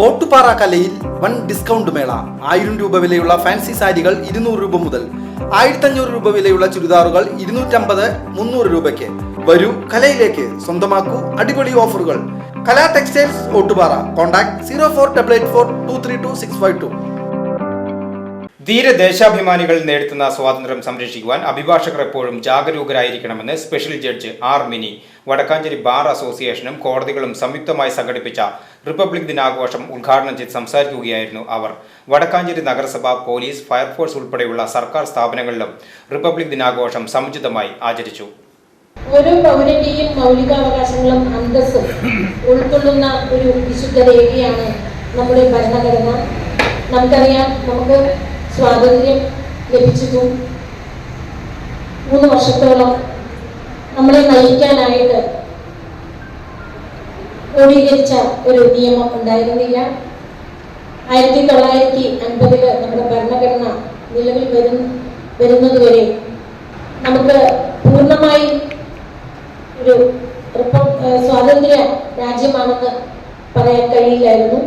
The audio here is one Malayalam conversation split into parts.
ഓട്ടുപാറ കലയിൽ വൻ ഡിസ്കൗണ്ട് മേള. ആയിരം രൂപ വിലയുള്ള ഫാൻസി സാരികൾ ഇരുന്നൂറ് രൂപ മുതൽ ആയിരത്തഞ്ഞൂറ് രൂപ വിലയുള്ള ചുരിദാറുകൾ ഇരുന്നൂറ്റമ്പത് മുന്നൂറ് രൂപയ്ക്ക്. വരൂ കലയിലേക്ക്. സ്വന്തമാക്കൂ അടിപൊളി ഓഫറുകൾ. Kala textiles Ottupara. Contact zero four double eight four two three two six five two. ധീരദേശാഭിമാനികൾ നേടുത്തുന്ന സ്വാതന്ത്ര്യം സംരക്ഷിക്കുവാൻ അഭിഭാഷകർ എപ്പോഴും ജാഗരൂകരായിരിക്കണമെന്ന് special judge R Mini Vadakkanchery bar അസോസിയേഷനും കോടതികളും സംയുക്തമായി സംഘടിപ്പിച്ച റിപ്പബ്ലിക് ദിനാഘോഷം ഉദ്ഘാടനം ചെയ്ത് സംസാരിക്കുകയായിരുന്നു അവർ. വടക്കാഞ്ചേരി നഗരസഭ പോലീസ് ഫയർഫോഴ്സ് ഉൾപ്പെടെയുള്ള സർക്കാർ സ്ഥാപനങ്ങളിലും റിപ്പബ്ലിക് ദിനാഘോഷം സമുചിതമായി ആചരിച്ചു. ഓരോ പൗരന്റെയും മൗലികാവകാശങ്ങളും അന്തസ്സും ഉൾക്കൊള്ളുന്ന ഒരു വിശുദ്ധ രേഖയാണ് നമ്മുടെ ഭരണഘടന. നമുക്കറിയാം നമുക്ക് സ്വാതന്ത്ര്യം ലഭിച്ചിട്ടും മൂന്ന് വർഷത്തോളം നമ്മളെ നയിക്കാനായിട്ട് ക്രോഡീകരിച്ച ഒരു നിയമം ഉണ്ടായിരുന്നില്ല. ആയിരത്തി തൊള്ളായിരത്തി അൻപതിൽ നമ്മുടെ ഭരണഘടന നിലവിൽ വരും വരുന്നതുവരെ നമുക്ക് പൂർണമായി ഒരു സ്വാതന്ത്ര്യ രാജ്യമാണെന്ന് പറയാൻ കഴിയില്ലായിരുന്നു.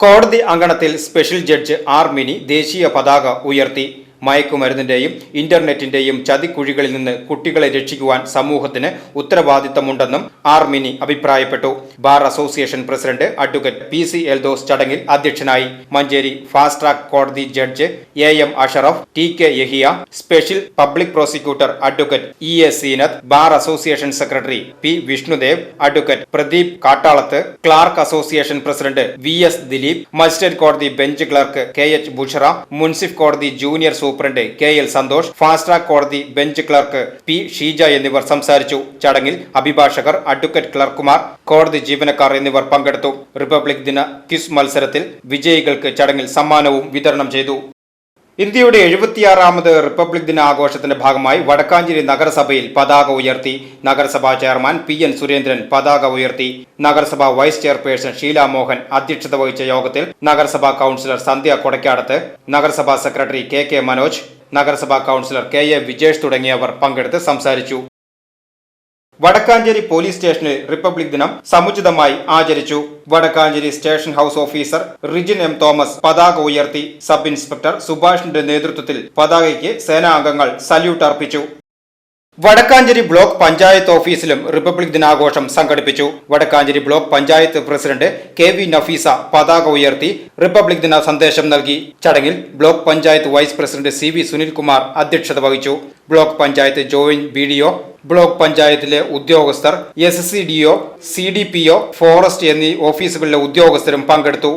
കോടതി അങ്കണത്തിൽ സ്പെഷ്യൽ ജഡ്ജ് ആർ മിനി ദേശീയ പതാക ഉയർത്തി. മയക്കുമരുന്നിന്റെയും ഇന്റർനെറ്റിന്റെയും ചതിക്കുഴികളിൽ നിന്ന് കുട്ടികളെ രക്ഷിക്കുവാൻ സമൂഹത്തിന് ഉത്തരവാദിത്തമുണ്ടെന്നും ആർമിനി അഭിപ്രായപ്പെട്ടു. Bar association president advocate P C Eldhose ചടങ്ങിൽ അധ്യക്ഷനായി. മഞ്ചേരി ഫാസ്റ്റ് ട്രാക്ക് കോടതി judge A M Ashraf T K Yahiya special public prosecutor advocate E S Seenath bar association secretary P Vishnudev advocate Pradeep Kattalath clerk association president V S Dileep magistrate കോടതി bench clerk K H Bushara മുൻസിഫ് കോടതി junior superintendent K L Santhosh fast track കോടതി ബെഞ്ച് ക്ലർക്ക് പി ഷീജ എന്നിവർ സംസാരിച്ചു. ചടങ്ങിൽ അഭിഭാഷകർ അഡ്വക്കേറ്റ് ക്ലർക്കുമാർ കോടതി ജീവനക്കാർ എന്നിവർ പങ്കെടുത്തു. റിപ്പബ്ലിക് ദിന ക്വിസ് മത്സരത്തിൽ വിജയികൾക്ക് ചടങ്ങിൽ സമ്മാനവും വിതരണം ചെയ്തു. ഇന്ത്യയുടെ എഴുപത്തിയാറാമത് റിപ്പബ്ലിക് ദിന ആഘോഷത്തിന്റെ ഭാഗമായി വടക്കാഞ്ചേരി നഗരസഭയിൽ പതാക ഉയർത്തി നഗരസഭാ ചെയർമാൻ പി എൻ സുരേന്ദ്രൻ പതാക ഉയർത്തി. നഗരസഭാ വൈസ് ചെയർപേഴ്സൺ ഷീല മോഹൻ അധ്യക്ഷത വഹിച്ച യോഗത്തിൽ നഗരസഭാ കൌൺസിലർ സന്ധ്യ കൊടക്കാടത്ത് നഗരസഭാ സെക്രട്ടറി കെ കെ മനോജ് നഗരസഭാ കൌൺസിലർ കെ എ വിജേഷ് തുടങ്ങിയവർ പങ്കെടുത്ത് സംസാരിച്ചു. വടക്കാഞ്ചേരി പോലീസ് സ്റ്റേഷനിൽ റിപ്പബ്ലിക് ദിനം സമുചിതമായി ആചരിച്ചു. Vadakkanchery station house officer Rijin M Thomas പതാക ഉയർത്തി. സബ് ഇൻസ്പെക്ടർ സുഭാഷിന്റെ നേതൃത്വത്തിൽ പതാകയ്ക്ക് സേനാംഗങ്ങൾ സല്യൂട്ട് അർപ്പിച്ചു. വടക്കാഞ്ചേരി ബ്ലോക്ക് പഞ്ചായത്ത് ഓഫീസിലും റിപ്പബ്ലിക് ദിനാഘോഷം സംഘടിപ്പിച്ചു. Vadakkanchery block panchayat president K V Nafeesa പതാക ഉയർത്തി റിപ്പബ്ലിക് ദിന സന്ദേശം നൽകി. ചടങ്ങിൽ block panchayat vice president C V Sunilkumar അധ്യക്ഷത വഹിച്ചു. Block panchayat joint B D O block പഞ്ചായത്തിലെ ഉദ്യോഗസ്ഥർ S C D O C D P O forest എന്നീ ഓഫീസുകളിലെ ഉദ്യോഗസ്ഥരും പങ്കെടുത്തു.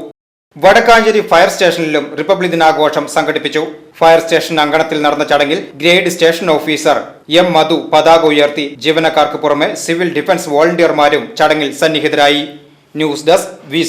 വടക്കാഞ്ചേരി ഫയർ സ്റ്റേഷനിലും റിപ്പബ്ലിക് ദിനാഘോഷം സംഘടിപ്പിച്ചു. ഫയർ സ്റ്റേഷൻ അങ്കണത്തിൽ നടന്ന ചടങ്ങിൽ grade station officer M Madhu പതാക ഉയർത്തി. ജീവനക്കാർക്ക് പുറമെ സിവിൽ ഡിഫൻസ് വോളണ്ടിയർമാരും ചടങ്ങിൽ സന്നിഹിതരായി. News desk V